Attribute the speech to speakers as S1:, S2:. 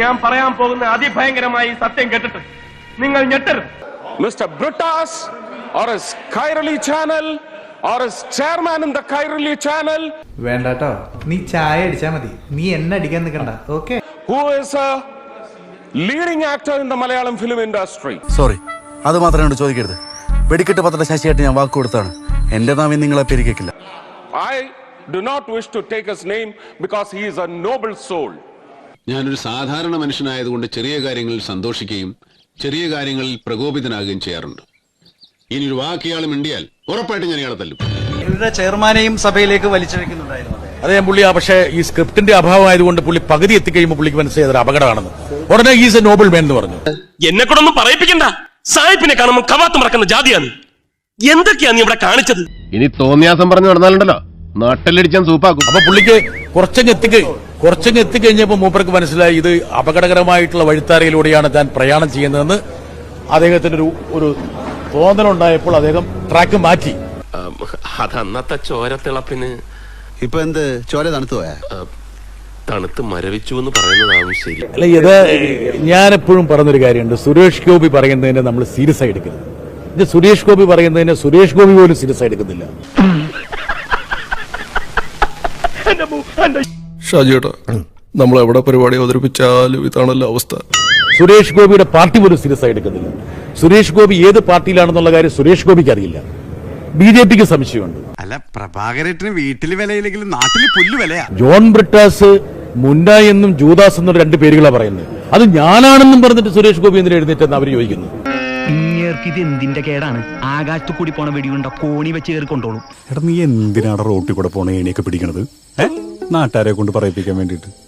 S1: ഞാൻ പറയാൻ പോകുന്ന അതിഭയങ്കരമായി സത്യം കേട്ടിട്ട് നിങ്ങൾ ഞെട്ടരുത്.
S2: Mister Brittas channel chairman in the channel
S3: വേണ്ട നീ ചായ മതി. നീ എന്നെ അടിക്കാൻ നിൽക്കണ്ട okay
S2: leading actor in the Malayalam film industry
S4: sorry അത് ചോദിക്കരുത്. വെടിക്കെട്ട് പത്ര ശശിയായിട്ട് ഞാൻ വാക്ക് കൊടുത്താണ്. എന്റെ നാമം നിങ്ങളെ പെരുകില്ല
S2: I do not wish to take his name because he is a noble soul
S5: ഞാനൊരു സാധാരണ മനുഷ്യനായതുകൊണ്ട് ചെറിയ കാര്യങ്ങളിൽ സന്തോഷിക്കുകയും ചെറിയ കാര്യങ്ങളിൽ പ്രകോപിതനാകുകയും ചെയ്യാറുണ്ട്. ഇനി ഒരു വാക്ക് ഇണ്ടിയാൽ മിണ്ടിയാൽ ഉറപ്പായിട്ടും ഞാൻ ഇയാളെ തല്ലും.
S6: ഇവരുടെ ചെയർമാനെയും സഭയിലേക്ക് വലിച്ചിഴക്കുന്നുണ്ടായിരുന്നു
S7: അതെ ഞാൻ പുള്ളി ആ പക്ഷേ ഈ സ്ക്രിപ്റ്റിന്റെ അഭാവമായതുകൊണ്ട് പുള്ളി പകുതി എത്തിക്കഴിയുമ്പോൾ പുള്ളിക്ക് മനസ്സിലായത് ഒരു അപകടമാണെന്ന്. ഉടനെ ഈസ് എ നോബിൾ മേൻ എന്ന് പറഞ്ഞു.
S1: എന്നെ കൊണ്ടൊന്നും പറയിപ്പിക്കണ്ട. സായിപ്പിനെ കാണുമ്പോൾ കവാത്ത് മറക്കുന്ന ജാതിയാണ്. എന്തൊക്കെയാ നീ ഇവിടെ കാണിച്ചത്?
S8: ഇനി തോന്നിയാസം പറഞ്ഞു നടന്നാലുണ്ടല്ലോ. നാട്ടിലടിച്ചാൻ സൂപ്പാക്കും.
S7: അപ്പൊ പുള്ളിക്ക് കുറച്ചങ്ങ് എത്തിക്കഴി കുറച്ചങ്ങ് എത്തിക്കഴിഞ്ഞപ്പോൾ മൂപ്പർക്ക് മനസ്സിലായി ഇത് അപകടകരമായിട്ടുള്ള വഴിത്താരയിലൂടെയാണ് താൻ പ്രയാണം ചെയ്യുന്നതെന്ന് അദ്ദേഹത്തിന് ഒരു ഒരു തോന്നലുണ്ടായപ്പോൾ അദ്ദേഹം ട്രാക്ക് മാറ്റി.
S9: അതന്നത്തെ ചോരത്തിളപ്പിന്
S4: ഇപ്പൊ എന്ത്? ചോര തണുത്തു? പോയാ
S9: തണുത്ത് മരവിച്ചു എന്ന് പറയുന്നതാണ് ശരി.
S7: അല്ല ഇത് ഞാൻ എപ്പോഴും പറഞ്ഞൊരു കാര്യമുണ്ട്. സുരേഷ് ഗോപി പറയുന്നതിനെ നമ്മൾ സീരിയസ് ആയി എടുക്കരുത്. ഇത് സുരേഷ് ഗോപി പറയുന്നതിനെ സുരേഷ് ഗോപി പോലും സീരിയസ് ആയി എടുക്കുന്നില്ല.
S8: ഷാജിയേട്ടാ നമ്മൾ എവിടെ പരിപാടി അവതരിപ്പിച്ചാലും ഇതാണല്ലോ അവസ്ഥ.
S7: സുരേഷ് ഗോപിയുടെ പാർട്ടി പോലും സീരിയസ് ആയി എടുക്കുന്നില്ല. സുരേഷ് ഗോപി ഏത് പാർട്ടിയിലാണെന്നുള്ള കാര്യം സുരേഷ് ഗോപിക്ക് അറിയില്ല. ബി ജെ പിക്ക് സംശയമുണ്ട്.
S4: അല്ല പ്രഭാകരേട്ടന് വീട്ടിൽ വിലയില്ലെങ്കിലും നാട്ടിൽ പുല്ല് വിലയാ.
S7: ജോൺ ബ്രിട്ടാസ് മുണ്ട എന്നും ജൂദാസ് എന്നും രണ്ട് പേരുകളാണ് പറയുന്നത്. അത് ഞാനാണെന്നും പറഞ്ഞിട്ട് സുരേഷ് ഗോപി എന്തിനാ എഴുന്നേറ്റെന്ന് അവർ ചോദിക്കുന്നു.
S6: ഇങ്ങേർക്ക് ഇത് എന്തിന്റെ കേടാണ്? ആകാശത്ത് കൂടി പോണ വെടിയുണ്ട? കോണി വെച്ച് കയറി കൊണ്ടോളും.
S10: എടാ നീ എന്തിനാണ് റോട്ടിൽ കൂടെ പോണ ഏണിയൊക്കെ പിടിക്കണത്? ഏ? നാട്ടുകാരെ കൊണ്ട് പറയിപ്പിക്കാൻ വേണ്ടിയിട്ട്.